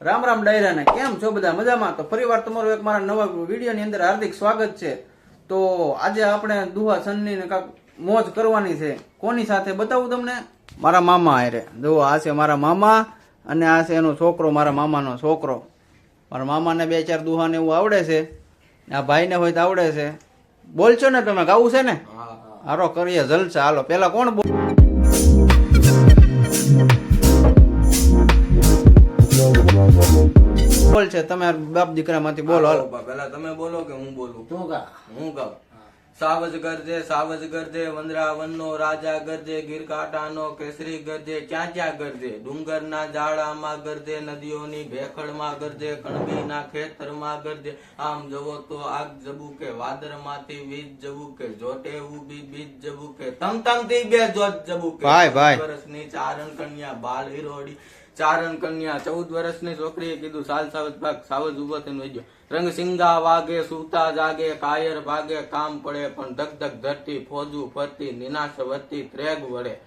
રામ રામ ડાયરાને. કેમ છો બધા? મજામાં? તો ફરીવાર તમારું એક મારા નવા વિડીયોની અંદર હાર્દિક સ્વાગત છે. તો આજે આપણે દુહા સન્ની કાંક મોજ કરવાની છે. કોની સાથે બતાવું તમને? મારા મામા હારે. જુઓ આ છે મારા મામા અને આ છે એનો છોકરો મારા મામાનો છોકરો. મારા મામાને બે ચાર દુહાને એવું આવડે છે. આ ભાઈને હોય તો આવડે છે. બોલશો ને તમે ગાવું છે ને? હારો કરીએ જલસા. હાલો પેલા કોણ બોલ? છે તમે બાપ દીકરામાંથી બોલો પેલા તમે બોલો કે હું બોલું? તું કા? હું કહું? સાવજ ગરજે સાવજ ગરજે વનરાવનનો રાજા ગરજે ગીરકાંટાનો કેસરી ગરજે ક્યાં ક્યાં ગરજે ડુંગરના ઝાડામાં ગરજે નદીઓની ભેખડમાં ગરજે કણબીના ખેતરમાં ગરજે આમ જવો તો આગ જબુ કે વાદળમાંથી વીજ જવું કે જોટે ઊભી બીજ જવું કે તમ તમથી બે જોત જવું કે ભાઈ, ભાઈ. વર્ષની ચારણ કન્યા બાલ હિરોડી. ચારણ કન્યા ચૌદ વર્ષની છોકરીએ કીધું, સાલ સાવજ ભાગ, સાવજ ઊભો થઈને વહી રંગ સિંગા વાગે, સુતા જાગે, કાયર ભાગે, કામ પડે, પણ ધક ધક ધરતી, ફોજુ ફરતી, નિનાશ વધતી ત્રેગ વળે.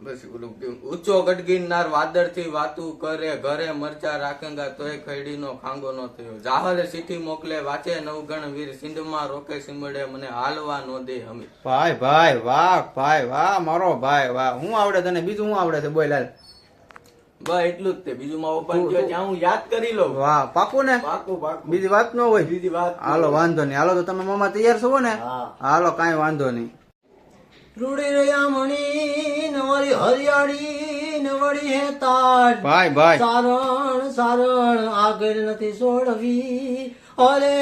બસ ઓલું. ઊંચો ગડગીરનાર વાદળથી વાતું કરે, ઘરે મરચા રાખેંગા તોય ખૈડીનો ખાંગો ન થયો. જાહર સીઠી મોકલે, વાંચે નવગણ વીર, સિંધમાં રોકે સિમડે મને હાલવા નો દે હમી ભાઈ ભાઈ, વાહ ભાઈ, વાહ, મારો ભાઈ, વાહ. હું આવડે તને, બીજું હું આવડે છે? બોલ હાલ. બસ એટલું જ તે. બીજું મારો પણ ત્યાં હું યાદ કરી લઉં. વાહ પાકું ને? પાકું પાકું. બીજી વાત ન હોય. બીજી વાત હાલો વાંધો નહીં. હાલો તો તમે મામા તૈયાર છો ને? હાલો કાંઈ વાંધો નહીં. રૂડી રહ્યા મણી નવરી હરિયાળી નવડી હે તાડ. ભાઈ ભાઈ. સારણ સારણ આગળ નથી છોડવી અરે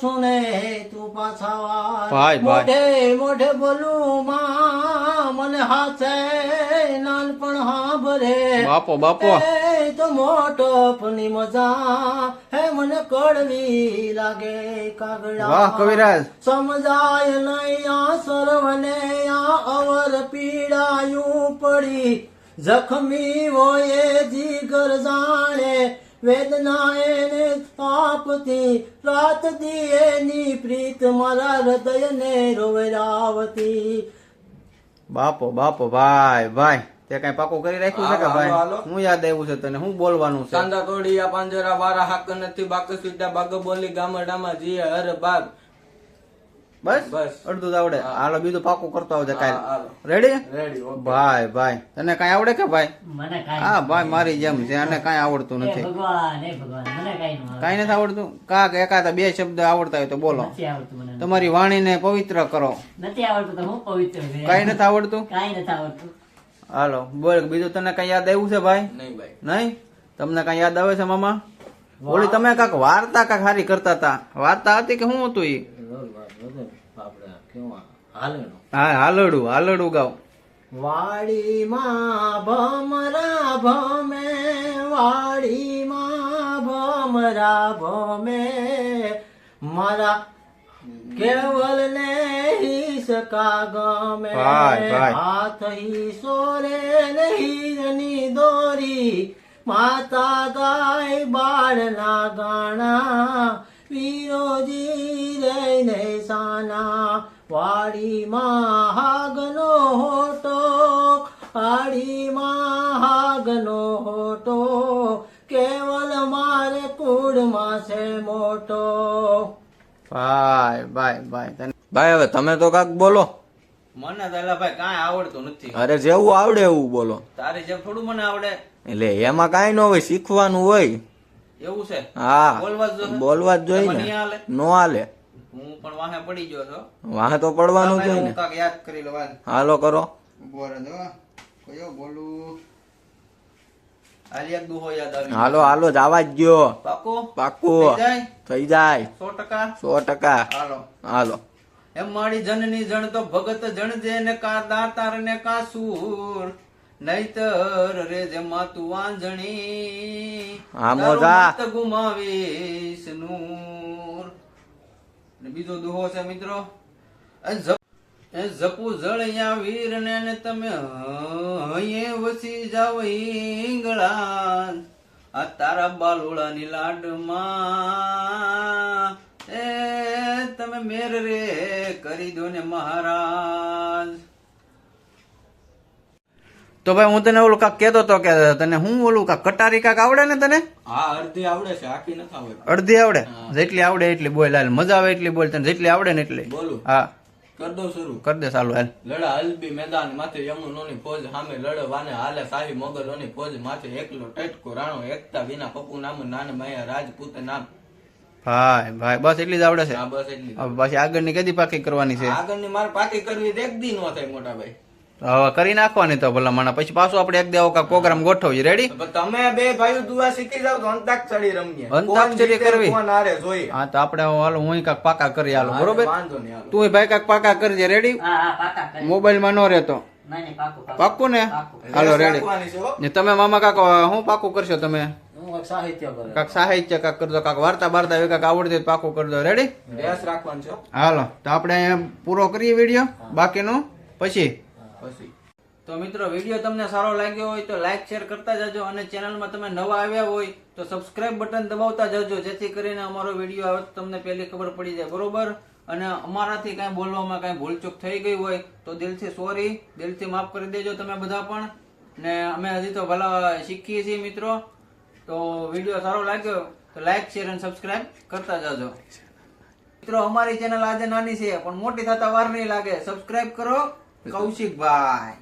સુને તું પાછા. મોઢે મોઢે બોલું માં મને હાથે નાનપણ હા ભરે બાપો. બાપો તો મોટો પની મજા. હે મને કડવી લાગે કાગડા. વાહ કવિરાજ. સમજાય નહીં આ સર્વને આ અવર પીડાયું પડી. જખમી હોય જીગર જાણે વેદના એને આપતી રાત દી એની પ્રીત મારા હૃદયને રોવરાવતી બાપો બાપો ભાઈ ભાઈ તે કઈ પાકું કરી રાખ્યું છે કે. ભાઈ? હું યાદ આવ્યું છે તને હું બોલવાનું છે. કાંદા કોડિયા પાંજરા વારા હાક નથી બાક સીધા બાગ બોલી ગામડામાં જીએ હર ભાગ. બસ? બસ. અડધું જ આવડે. હાલો બીજું પાકું કરતો આવજે કાલે. રેડી રેડી ભાઈ ભાઈ. તને કઈ આવડે કે ભાઈ? હા ભાઈ મારી જેમ છે. અને કઈ આવડતું નથી. ભગવાન હે ભગવાન મને કાંઈ કઈ નથી આવડતું? કાક એકાદા બે શબ્દ આવડતા હોય તો બોલો. નથી આવડતું મને. તમારી વાણીને પવિત્ર કરો. નથી આવડતું હું પવિત્ર. કઈ નથી આવડતું? કાંઈ નથી આવડતું. હાલો બોલ બીજું તને કઈ યાદ આવ્યું છે ભાઈ? નહીં ભાઈ. નહીં? તમને કઈ યાદ આવે છે મામા? બોલી તમે કાક વાર્તા કાક હારી કરતા હતા. વાર્તા હતી કે શું હતું ઈ? હાલડું હાલડું ગાવ. વાડીમાં ભમરા ભમે વાડીમાં ભમરા ભમે. મારા કેવલ ને હિસકા ગમે. હાથ હિસોરે ને હીરની દોરી. માતા ગાય બાળના ગાણા. વિરોજી રહીને સાના વાડીમાં હાગનો હોટો વાડીમાં હાગનો હોટો કેવલ મારે કુળમાં છે મોટો. ભાઈ ભાઈ ભાઈ તને ભાઈ હવે તમે તો કાક બોલો. મને તો એલા ભાઈ કાંઈ આવડતું નથી. અરે જેવું આવડે એવું બોલો. તારે જેમ થોડું મને આવડે. એટલે એમાં કાંઈ ન હોય શીખવાનું હોય. એવું છે? હા. બોલવા જ જોઈએ. બોલવા જોઈએ ને. નો હાલે. હું પણ વાહે પડી ગયો છો વાહે તો પડવાનું છે ને. કાક યાદ કરી લો હાલ. હાલો કરો. બોરે દો કયો બોલું? હાલ એક દુહો યાદ આવી હાલો હાલો જવા જ ગયો. પાકો? પાકું. થઈ જાય? થઈ જાય. સો ટકા? સો ટકા. હાલો. હાલો. એમ મારી જનની જણ તો ભગત જણજે ને કા દાતાર ને કા સૂર. નહીતર રે જેમાં તું વાંજણી. તારું ગુમાવીશ નૂર. ને બીજો દુહો છે મિત્રો. એ જપુ જળિયા વીર ને ને તમે હૈયે વસી જાવ ઈંગળા આ તારા બાલુડાની લાડમાં. એ તમે મેર રે કરી દો ને મહારાજ. તો ભાઈ હું તને ઓલું કાક કેતો હતો કે તને હું ઓલું કાક કટારી કાક આવડે ને તને? હા અડધી આવડે છે આખી નથી આવડે અડધી આવડે? જેટલી આવડે એટલી બોલ હાલ. મજા આવે એટલી બોલ તને જેટલી આવડે ને એટલી. બોલું. હા. કર દો શરૂ. કર દે ચાલુ હાલ. લડા હલબી મેદાન માથે યમુનોની ફોજ સામે લડવાને હાલે શાહી મોગલોની ફોજ માથે એકલો ટટકો રાણો એકતા વિના પપ્પુ નામ નાન માયા રાજપૂત નામ. ભાઈ ભાઈ બસ એટલી જ આવડે છે? બસ એટલી પાછી આગળની કદી પાકી કરવાની છે? આગળની મારે પાકી કરવી એક દી નો થાય મોટા ભાઈ. હવે કરી નાખવાની તો ભલા માણા. પછી પાછું આપણે એક દેવો કાક પ્રોગ્રામ ગોઠવીએ. રેડી તમે બે ભાઈઓ દુઆ શીખી જાવ તો અંતાક્ષરી રમીએ. અંતાક્ષરી કરવી? કોણ હારે જોઈએ. હા તો આપણે હાલો હું કાક પાકા કરી હાલો. બરોબર. તું ભાઈ કાક પાકા કરજે રેડી હા હા પાકા કરી મોબાઈલમાં ન રહેતો. પાકું ને? હાલો રેડી રાખવાની છે, હો. ને તમે મામા કાક હું પાકું કરશો તમે? હું સાહિત્ય કરે. કાક સાહિત્ય કાક કરજો કાક વાર્તા બાર્તા એવી કાક આવડતી પાકું કરજો. રેડી રેસ રાખવાનું છે હો. હાલો તો આપણે અહીંયા પૂરો કરીએ વીડિયો બાકીનું. પછી? પછી. તો મિત્રો, વીડિયો તમને સારો લાગ્યો હોય તો લાઈક શેર કરતા જજો અને ચેનલમાં તમે નવા આવ્યા હોય તો સબસ્ક્રાઇબ બટન દબાવતા જજો, જેથી કરીને અમારો વીડિયો આવે તો તમને પહેલી ખબર પડી જાય. બરોબર? અને અમારાથી કાંઈ બોલવામાં કાંઈ ભૂલચૂક થઈ ગઈ હોય તો દિલથી સોરી દિલથી માફ કરી દેજો તમે બધા પણ. ને અમે હજી તો ભલા શીખીએ છીએ મિત્રો. તો વીડિયો સારો લાગ્યો તો લાઈક શેર અને સબસ્ક્રાઇબ કરતા જજો. મિત્રો, અમારી ચેનલ આજે નાની છે, પણ મોટી થતા વાર નહીં લાગે. સબસ્ક્રાઇબ કરો câu chuyện vải.